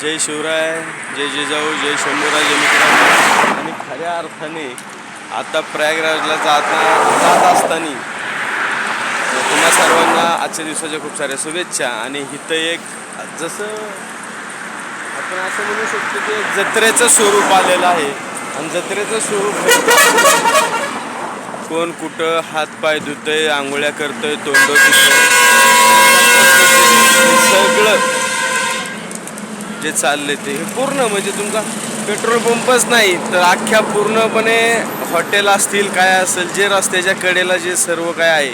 जय शिवराय जय जिजाऊ जय शंभूराजे मित्रांनो. आणि खऱ्या अर्थाने आता प्रयागराजला जाता जात असताना तुम्हा सर्वांना आजच्या दिवसाच्या खूप साऱ्या शुभेच्छा. आणि इथं एक जसं आपण असं म्हणू शकतो की एक जत्रेचं स्वरूप आलेलं आहे. आणि जत्रेचं स्वरूप कोण कुठं हातपाय धुतंय आंघोळ्या करतोय तोंड धुतंय सगळं जे चालले ते. हे पूर्ण म्हणजे तुमचा पेट्रोल पंपच नाही तर अख्ख्या पूर्णपणे हॉटेल असतील काय असेल जे रस्त्याच्या कडेला जे सर्व काय आहे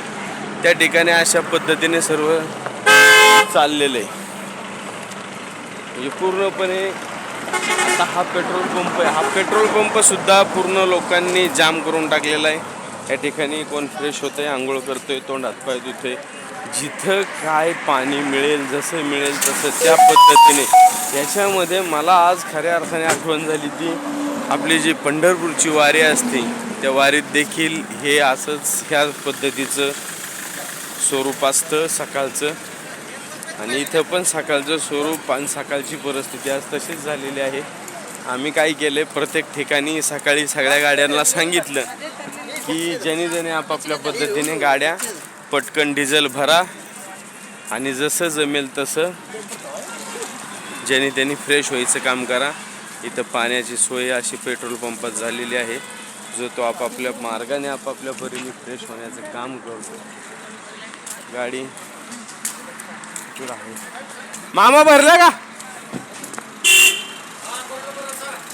त्या ठिकाणी अशा पद्धतीने सर्व चाललेलं. आहे म्हणजे पूर्णपणे आता हा पेट्रोल पंप आहे. हा पेट्रोल पंप सुद्धा पूर्ण लोकांनी जाम करून टाकलेला आहे. या ठिकाणी कोण फ्रेश होतंय आंघोळ करतोय तोंड हातपाय धुतोय जिथं काय पाणी मिळेल जसं मिळेल तसं त्या पद्धतीने. याच्यामध्ये मला आज खऱ्या अर्थाने आठवण झाली ती आपली जी पंढरपूरची वारी असते त्या वारीत देखील हे असंच ह्या पद्धतीचं स्वरूप असतं सकाळचं. आणि इथं पण सकाळचं स्वरूप आणि सकाळची परिस्थिती आज तशीच झालेली आहे. आम्ही काय केले प्रत्येक ठिकाणी सकाळी सगळ्या गाड्यांना सांगितलं की ज्याने ज्याने आपापल्या पद्धतीने गाड्या पटकन डिझेल भरा. आणि जसं जमेल तसं ज्याने त्यांनी फ्रेश व्हायचं काम करा. इथं पाण्याची सोय अशी पेट्रोल पंपात झालेली आहे. जो तो आपापल्या मार्गाने आपापल्या परीने फ्रेश होण्याचं काम करतो. गाडी मामा भरला का?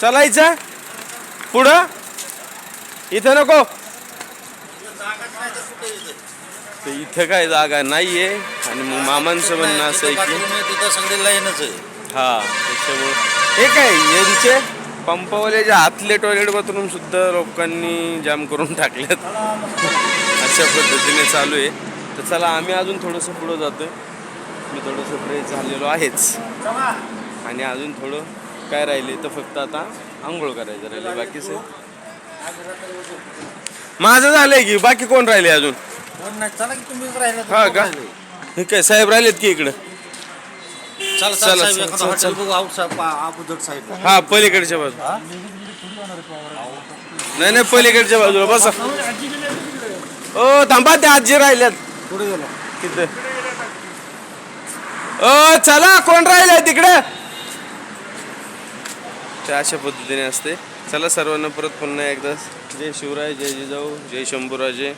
चलायचं? पुढं? इथं नको. तर इथं काय जागा नाहीये आणि मग मामांचं म्हणणं असं आहे की तिथं सगळे लाईनच आहे. हा त्याच्यामुळे हे काय यांचे पंपावाल्याच्या आतले टॉयलेट बाथरूम सुद्धा लोकांनी जाम करून टाकलेत. अशा पद्धतीने चालू आहे. तर चला आम्ही अजून थोडंसं पुढं जातोय. मी थोडंसं फ्रेश झालेलो आहेच. आणि अजून थोडं काय राहिले तर फक्त आता आंघोळ करायचं राहिले. बाकी सर माझं झालंय की बाकी कोण राहिले अजून? चला की तुम्हीच राहिले हा का? हे काय साहेब राहिलेत की इकडं? चला चला, चला चला, साहेब चला, हॉटेल बघू आउट साहेब अबुदट साहेब. हा पलीकडच्या बाजूला. नाही नाही पलीकडच्या बाजूला बसा. ओ थांबा त्या आजी राहिल्यात पुढे गेलो. तिथे. ओ चला कोण राहिले तिकडे? ते अशा पद्धतीने असते. चला सर्वांना परत पुन्हा एकदा. जय शिवराय जय जिजाऊ जय शंभूराजे.